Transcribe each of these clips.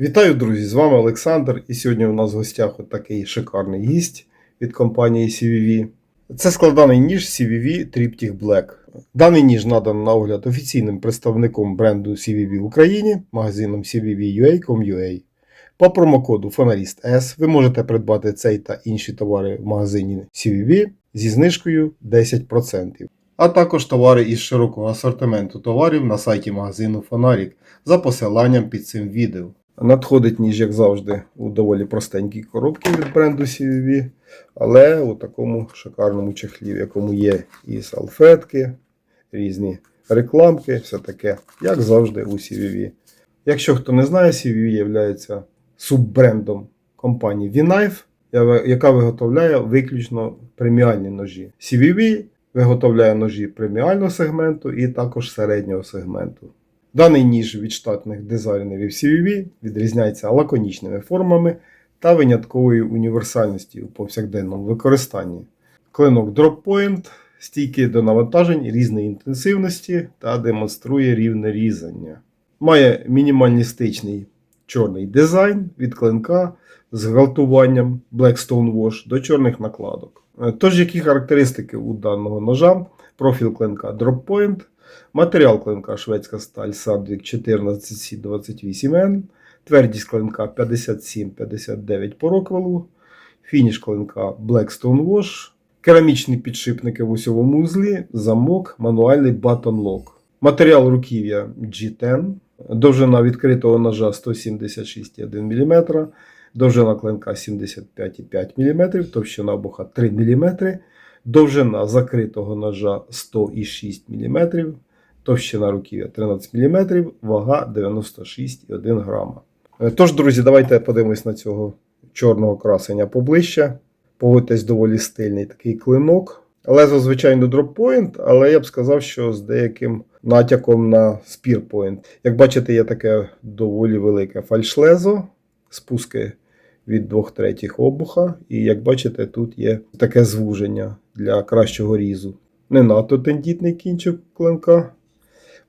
Вітаю, друзі! З вами Олександр. І сьогодні у нас в гостях от такий шикарний гість від компанії CVV. Це складаний ніж CVV Triptych Black. Даний ніж надан на огляд офіційним представником бренду CVV в Україні, магазином CVV.ua.com.ua. По промокоду Фоналіст S ви можете придбати цей та інші товари в магазині CVV зі знижкою 10%. А також товари із широкого асортименту товарів на сайті магазину Фонарік за посиланням під цим відео. Надходить ніж, як завжди, у доволі простенькій коробці від бренду CVV, але у такому шикарному чехлі, в якому є і салфетки, різні рекламки, все таке, як завжди, у CVV. Якщо хто не знає, CVV є суббрендом компанії V-Knife, яка виготовляє виключно преміальні ножі. CVV виготовляє ножі преміального сегменту і також середнього сегменту. Даний ніж від штатних дизайнерів CVV відрізняється лаконічними формами та винятковою універсальністю у повсякденному використанні. Клинок Drop Point стійкий до навантажень різної інтенсивності та демонструє рівне різання. Має мінімалістичний чорний дизайн від клинка з гвалтуванням Blackstone Wash до чорних накладок. Тож, які характеристики у даного ножа, профіл клинка Drop Point, матеріал клинка шведська сталь Sandvik 14C28N, твердість клинка 57-59 по роквелу, фініш клинка Blackstone Wash, керамічні підшипники в усьовому узлі, замок, мануальний button lock. Матеріал руків'я G10, довжина відкритого ножа 176,1 мм, довжина клинка 75,5 мм, товщина обуха 3 мм, довжина закритого ножа 106 мм, товщина руків'я 13 мм, вага 96,1 грама. Тож, друзі, давайте подивимось на цього чорного красення поближче. Погодьтесь доволі стильний такий клинок. Лезо, звичайно, дроппоінт, але я б сказав, що з деяким натяком на спірпоінт. Як бачите, є таке доволі велике фальшлезо, спуски від 2 третіх обуха. І як бачите, тут є таке звуження для кращого різу. Не надто тендітний кінчик клинка.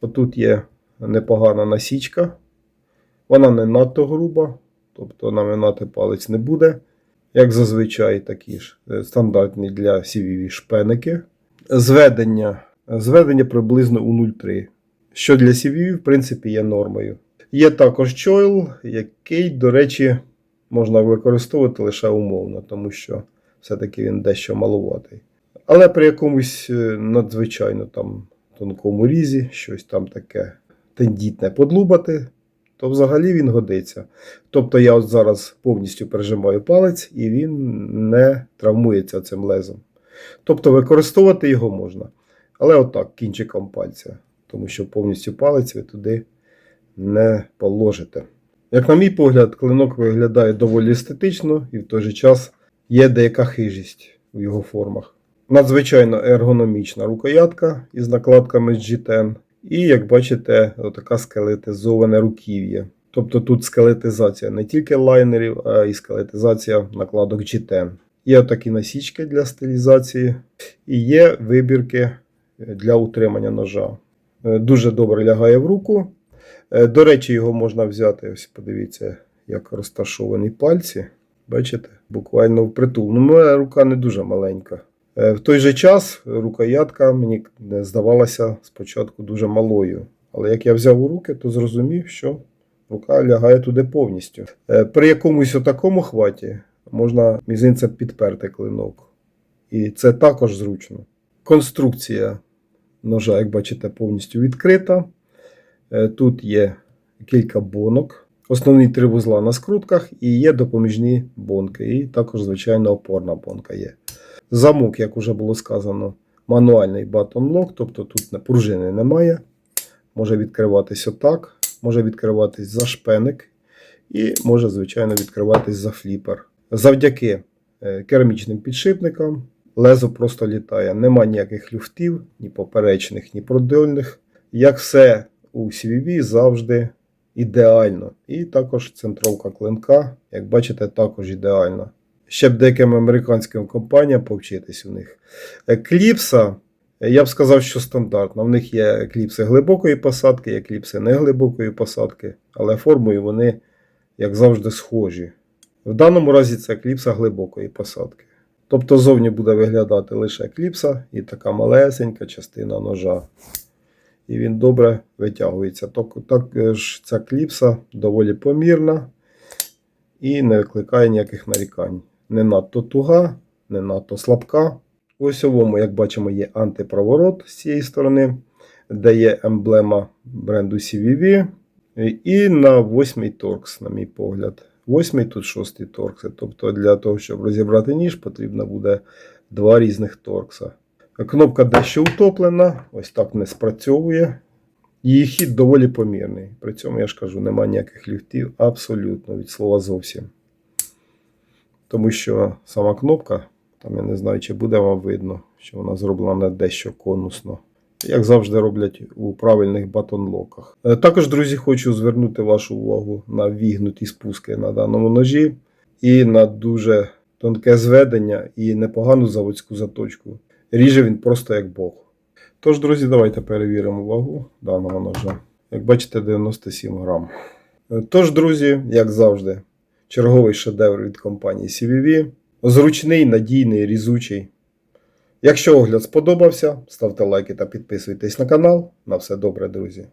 Отут є непогана насічка. Вона не надто груба, тобто наминати палець не буде. Як зазвичай, такі ж стандартні для CVV шпеники. Зведення зведення приблизно у 0,3, що для CVV, в принципі, є нормою. Є також чойл, який, до речі, можна використовувати лише умовно, тому що все-таки він дещо малуватий. Але при якомусь надзвичайно там тонкому різі, щось там таке тендітне подлубати, то взагалі він годиться. Тобто я от зараз повністю пережимаю палець і він не травмується цим лезом. Тобто використовувати його можна. Але отак, кінчиком пальця, тому що повністю палець ви туди не положите. Як на мій погляд, клинок виглядає доволі естетично і в той же час є деяка хижість у його формах. Надзвичайно ергономічна рукоятка із накладками G10. І, як бачите, така скелетизоване руків'я. Тобто тут скелетизація не тільки лайнерів, а й скелетизація накладок G10. Є такі насічки для стилізації, і є вибірки для утримання ножа. Дуже добре лягає в руку. До речі, його можна взяти. Ось подивіться, як розташовані пальці. Бачите? Буквально впритул. Ну, моя рука не дуже маленька. В той же час рукоятка мені здавалася спочатку дуже малою. Але як я взяв у руки, то зрозумів, що рука лягає туди повністю. При якомусь отакому хваті можна мізинцем підперти клинок. І це також зручно. Конструкція ножа, як бачите, повністю відкрита. Тут є кілька бонок. Основні три вузла на скрутках і є допоміжні бонки. І також, звичайно, опорна бонка є. Замок, як вже було сказано, мануальний lock, тобто тут пружини немає. Може відкриватись отак, може відкриватись за шпеник і може, звичайно, відкриватись за фліпер. Завдяки керамічним підшипникам лезо просто літає. Нема ніяких люфтів, ні поперечних, ні продольних. Як все у CVV завжди ідеально. І також центровка клинка, як бачите, також ідеальна ще б деяким американським компаніям повчитись у них. Кліпса, я б сказав, що стандартна. В них є кліпси глибокої посадки, є кліпси неглибокої посадки, але формою вони як завжди, схожі. В даному разі це кліпса глибокої посадки. Тобто зовні буде виглядати лише кліпса і така малесенька частина ножа. І він добре витягується. Також ця кліпса доволі помірна і не викликає ніяких нарікань. Не надто туга, не надто слабка. У осьовому, як бачимо, є антипроворот з цієї сторони, де є емблема бренду CVV. І на восьмий торкс, на мій погляд. Восьмий тут шостий торкси. Тобто для того, щоб розібрати ніж, потрібно буде два різних торкса. Кнопка дещо утоплена, ось так не спрацьовує. Її хід доволі помірний. При цьому, я ж кажу, немає ніяких люфтів абсолютно від слова зовсім. Тому що сама кнопка, там я не знаю, чи буде вам видно, що вона зроблена дещо конусно. Як завжди роблять у правильних батонлоках. Е, Також, друзі, хочу звернути вашу увагу на вігнуті спуски на даному ножі і на дуже тонке зведення і непогану заводську заточку. Ріже він просто як Бог. Тож, друзі, давайте перевіримо вагу даного ножа. Як бачите, 97 грам. Е, Тож, друзі, як завжди, черговий шедевр від компанії CVV. Зручний, надійний, різучий. Якщо огляд сподобався, ставте лайки та підписуйтесь на канал. На все добре, друзі.